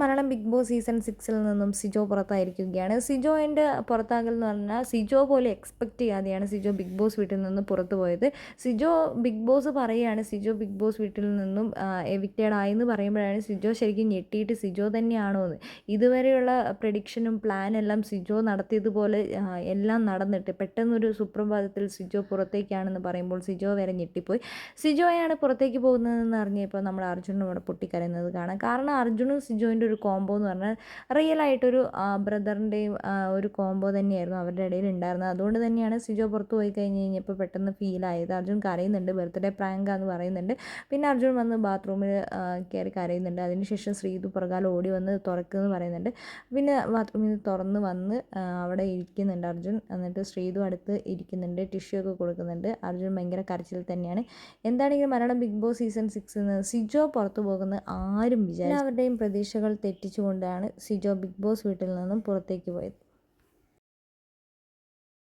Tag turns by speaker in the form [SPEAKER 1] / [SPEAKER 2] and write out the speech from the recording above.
[SPEAKER 1] Malayalam big boss season സിക്സിൽ നിന്നും സിജോ പുറത്തായിരിക്കുകയാണ്. സിജോന്റെ പുറത്താകൽ എന്ന് പറഞ്ഞാൽ സിജോ പോലെ എക്സ്പെക്റ്റ് ചെയ്യാതെയാണ് സിജോ ബിഗ് ബോസ് വീട്ടിൽ നിന്ന് പുറത്തു പോയത്. സിജോ ബിഗ് ബോസ് പറയുകയാണ് സിജോ ബിഗ് ബോസ് വീട്ടിൽ നിന്നും എവിക്റ്റഡ് ആയെന്ന് പറയുമ്പോഴാണ് സിജോ ശരിക്കും ഞെട്ടിയിട്ട് സിജോ തന്നെയാണോ എന്ന്. ഇതുവരെയുള്ള പ്രഡിക്ഷനും പ്ലാനെല്ലാം സിജോ നടത്തിയതുപോലെ എല്ലാം നടന്നിട്ട് പെട്ടെന്നൊരു സുപ്രഭാതത്തിൽ സിജോ പുറത്തേക്കാണെന്ന് പറയുമ്പോൾ സിജോ വരെ ഞെട്ടിപ്പോയി. സിജോയാണ് പുറത്തേക്ക് പോകുന്നതെന്ന് അറിഞ്ഞപ്പോൾ നമ്മൾ അർജുനും ഇവിടെ പൊട്ടിക്കരയുന്നത് കാണാം. കാരണം അർജുനും സിജോന്റെ ഒരു കോംബോ എന്ന് പറഞ്ഞാൽ റിയൽ ആയിട്ടൊരു ബ്രദറിന്റെയും ഒരു കോംബോ തന്നെയായിരുന്നു അവരുടെ ഇടയിൽ ഉണ്ടായിരുന്നത്. അതുകൊണ്ട് തന്നെയാണ് സിജോ പുറത്ത് പോയി കഴിഞ്ഞ് കഴിഞ്ഞപ്പോൾ പെട്ടെന്ന് ഫീൽ ആയത്. അർജുൻ കരയുന്നുണ്ട് ബർത്ത്ഡേ പ്രാങ്ക് എന്ന് പറയുന്നുണ്ട്. പിന്നെ അർജുൻ വന്ന് ബാത്റൂമിൽ കയറി കരയുന്നുണ്ട്. അതിനുശേഷം ശ്രീതു പുറകാലം ഓടി വന്ന് തുറക്കുമെന്ന് പറയുന്നുണ്ട്. പിന്നെ ബാത്റൂമിൽ നിന്ന് തുറന്ന് വന്ന് അവിടെ ഇരിക്കുന്നുണ്ട് അർജുൻ. എന്നിട്ട് ശ്രീതു അടുത്ത് ഇരിക്കുന്നുണ്ട് ടിഷ്യൂ ഒക്കെ കൊടുക്കുന്നുണ്ട്. അർജുൻ ഭയങ്കര കരച്ചിൽ തന്നെയാണ്. എന്താണെങ്കിലും മലയാളം ബിഗ് ബോസ് സീസൺ നിന്ന് സിജോ പുറത്തു പോകുന്ന ആരും വിചാരിച്ചു അവരുടെയും പ്രതീക്ഷകൾ തെറ്റിച്ചുകൊണ്ടാണ് സിജോ ബിഗ് ബോസ് വീട്ടിൽ നിന്നും പുറത്തേക്ക് പോയത്.